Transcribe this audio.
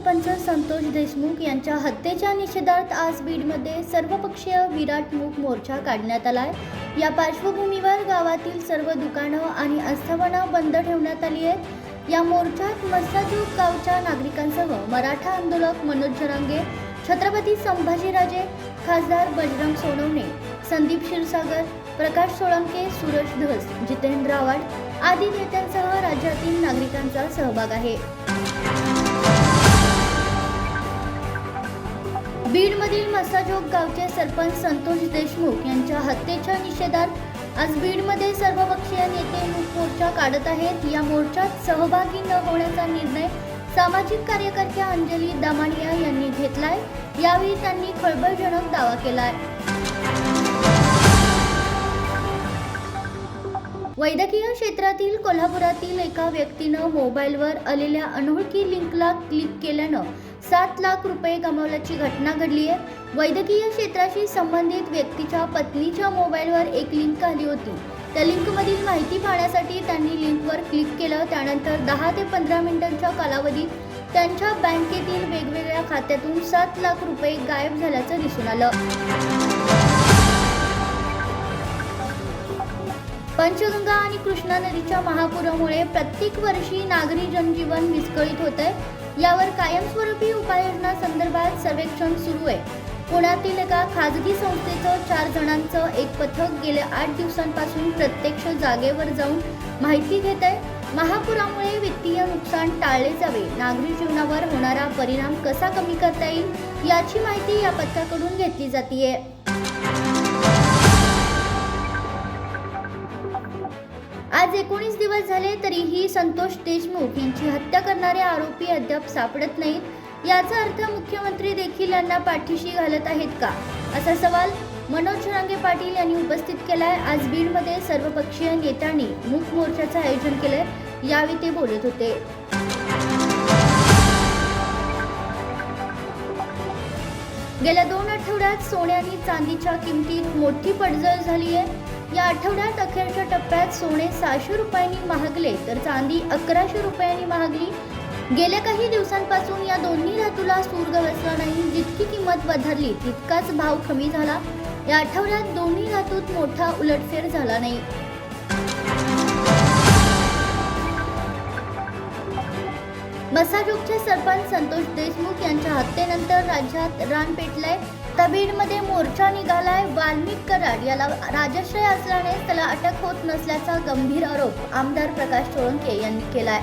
सरपंच संतोष देशमुख यांच्या हत्येच्या निषेधार्थ आज बीडमध्ये सर्वपक्षीय विराट मूक मोर्चा काढण्यात आलाय. या पार्श्वभूमीवर गावातील सर्व दुकानं आणि आस्थापनं बंद ठेवण्यात आली आहेत. या मोर्चात मस्ताजूक गावच्या नागरिकांसह मराठा आंदोलक मनोज जरांगे छत्रपती संभाजीराजे खासदार बजरंग सोनवणे संदीप क्षीरसागर प्रकाश सोळंके सूरज धस जितेंद्र आव्हाड आदी नेत्यांसह राज्यातील नागरिकांचा सहभाग आहे. बीडमधील मसाजोग गावचे सरपंच संतोष देशमुख यांच्या हत्येच्या निषेधात आज बीडमध्ये सर्वपक्षीय नेते मूक मोर्चा काढत आहेत. या मोर्चात सहभागी न होण्याचा निर्णय सामाजिक कार्यकर्त्या अंजली दामानिया यांनी घेतलाय. यावेळी त्यांनी खळबळजनक दावा केलाय. वैद्यकीय क्षेत्रातील कोल्हापुरातील एका व्यक्तीनं मोबाईलवर आलेल्या अनोळखी लिंकला क्लिक केल्यानं सात लाख रुपये गमावल्याची घटना घडली आहे. वैद्यकीय क्षेत्राशी संबंधित व्यक्तीच्या पत्नीच्या मोबाईलवर एक लिंक आली होती. त्या लिंकमधील माहिती पाहण्यासाठी त्यांनी लिंकवर क्लिक केलं. त्यानंतर दहा ते पंधरा मिनिटांच्या कालावधीत त्यांच्या बँकेतील वेगवेगळ्या खात्यातून सात लाख रुपये गायब झाल्याचं दिसून आलं. पंचगंगा आणि कृष्णा नदीच्या महापुरामुळे प्रत्येक वर्षी नागरी जनजीवन विस्कळीत होत आहे यावर कायमस्वरूपी उपाययोजना संदर्भात सर्वेक्षण सुरू आहे. पुण्यातील एका खाजगी संस्थेचं चार जणांचं एक पथक गेल्या आठ दिवसांपासून प्रत्यक्ष जागेवर जाऊन माहिती घेत आहे. महापुरामुळे वित्तीय नुकसान टाळले जावे. नागरी जीवनावर होणारा परिणाम कसा कमी करता येईल याची माहिती या पथकाकडून घेतली जाते आज एकोणीस दिवस झाले तरीही संतोष देशमुख यांची हत्या करणारे आरोपी अद्याप सापडत नाहीत. याचा अर्थ मुख्यमंत्री देखील यांना पाठीशी घालत आहेत का? असा सवाल मनोज रांगे पाटील यांनी उपस्थित केलाय. आज बीडमध्ये सर्वपक्षीय नेत्यांनी मूक मोर्चाचं आयोजन केलंय. यावेळी ते बोलत होते. गेल्या दोन आठवड्यात सोने आणि चांदीच्या किमतीत मोठी पडझड झाली आहे या आठवड्यात अखेरच्या टप्प्यात सोने सहाशे रुपयांनी महागले तर चांदी अकराशे रुपयांनी महागली. गेल्या काही दिवसांपासून या दोन्ही धातूला सूर बसला नाही जितकी किंमत वधारली तितकाच भाव कमी झाला. या आठवड्यात दोन्ही धातूत मोठा उलटफेर झाला नाही. मसाजोगचे सरपंच संतोष देशमुख यांच्या हत्येनंतर राज्यात रान पेटलंय. तबीडमध्ये मोर्चा निघालाय वाल्मिक कराड याला राजश्रय असल्याने त्याला अटक होत नसल्याचा गंभीर आरोप आमदार प्रकाश सोळंके यांनी केलाय.